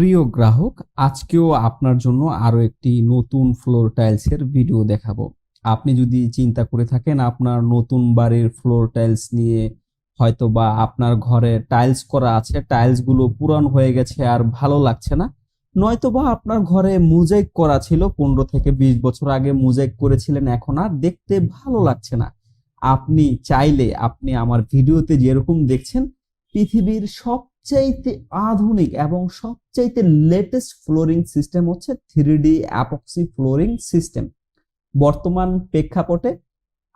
প্রিয় গ্রাহক, আজকেও আপনার জন্য আরও একটি নতুন ফ্লোর টাইলসের ভিডিও দেখাবো। আপনি যদি চিন্তা করে থাকেন আপনার নতুন বাড়ির ফ্লোর টাইলস নিয়ে হয়তো বা আপনার ঘরে টাইলস করা আছে টাইলসগুলো পুরান হয়ে গেছে আর ভালো লাগছে না নয়তো বা আপনার ঘরে মুজাইক করা ছিল, পনেরো থেকে বিশ বছর আগে মুজাইক করেছিলেন, এখন আর দেখতে ভালো লাগছে না। আপনি চাইলে, আপনি আমার ভিডিওতে যেরকম দেখছেন, পৃথিবীর সবচাইতে আধুনিক এবং সবচাইতে লেটেস্ট ফ্লোরিং সিস্টেম হচ্ছে three D epoxy flooring system বর্তমান প্রেক্ষাপটে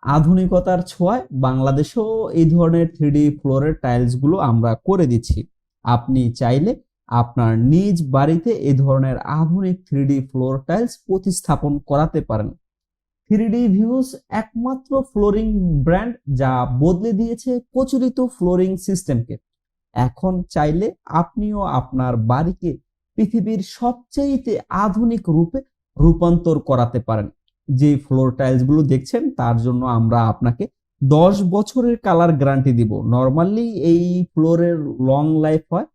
আধুনিকতার ছোঁয়ায় বাংলাদেশেও এই ধরনের থ্রি ডি ফ্লোরের টাইলসগুলো আমরা করে দিচ্ছি। আপনি চাইলে আপনার নিজ বাড়িতে এ ধরনের আধুনিক থ্রি ডি ফ্লোর টাইলস প্রতিস্থাপন করাতে পারেন। থ্রি ডি ভিউজ একমাত্র ফ্লোরিং ব্র্যান্ড যা বদলে দিয়েছে প্রচলিত ফ্লোরিং সিস্টেমকে এখন চাইলে আপনিও আপনার বাড়িকে পৃথিবীর সবচাইতে আধুনিক রূপে রূপান্তর করাতে পারেন। যে ফ্লোর টাইলসগুলো দেখছেন, তার জন্য আমরা আপনাকে দশ বছরের কালার গ্যারান্টি দিব। নর্মালি এই ফ্লোরের লং লাইফ হয়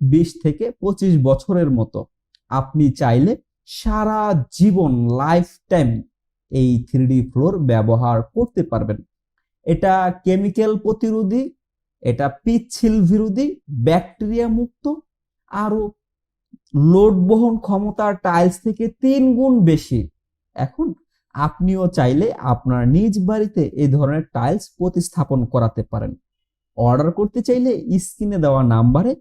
বিশ থেকে পঁচিশ বছরের মতো। আপনি চাইলে সারা জীবন লাইফ টাইম এই থ্রি ফ্লোর ব্যবহার করতে পারবেন। এটা কেমিক্যাল প্রতিরোধী এটা পিচ্ছিল বিরোধী, ব্যাকটেরিয়া মুক্ত, আরও লোড বহন ক্ষমতার টাইলস থেকে তিন গুণ বেশি। এখন আপনিও চাইলে আপনার নিজ বাড়িতে এই ধরনের টাইলস প্রতিস্থাপন করাতে পারেন। অর্ডার করতে চাইলে স্ক্রিনে দেওয়া নাম্বারে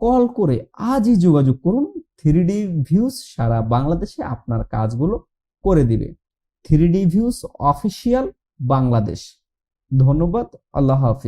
কল করে আজই যোগাযোগ করুন। থ্রি ডি ভিউজ সারা বাংলাদেশে আপনার কাজগুলো করে দিবে। Three D views official Bangladesh. ধন্যবাদ, আল্লাহ হাফিজ।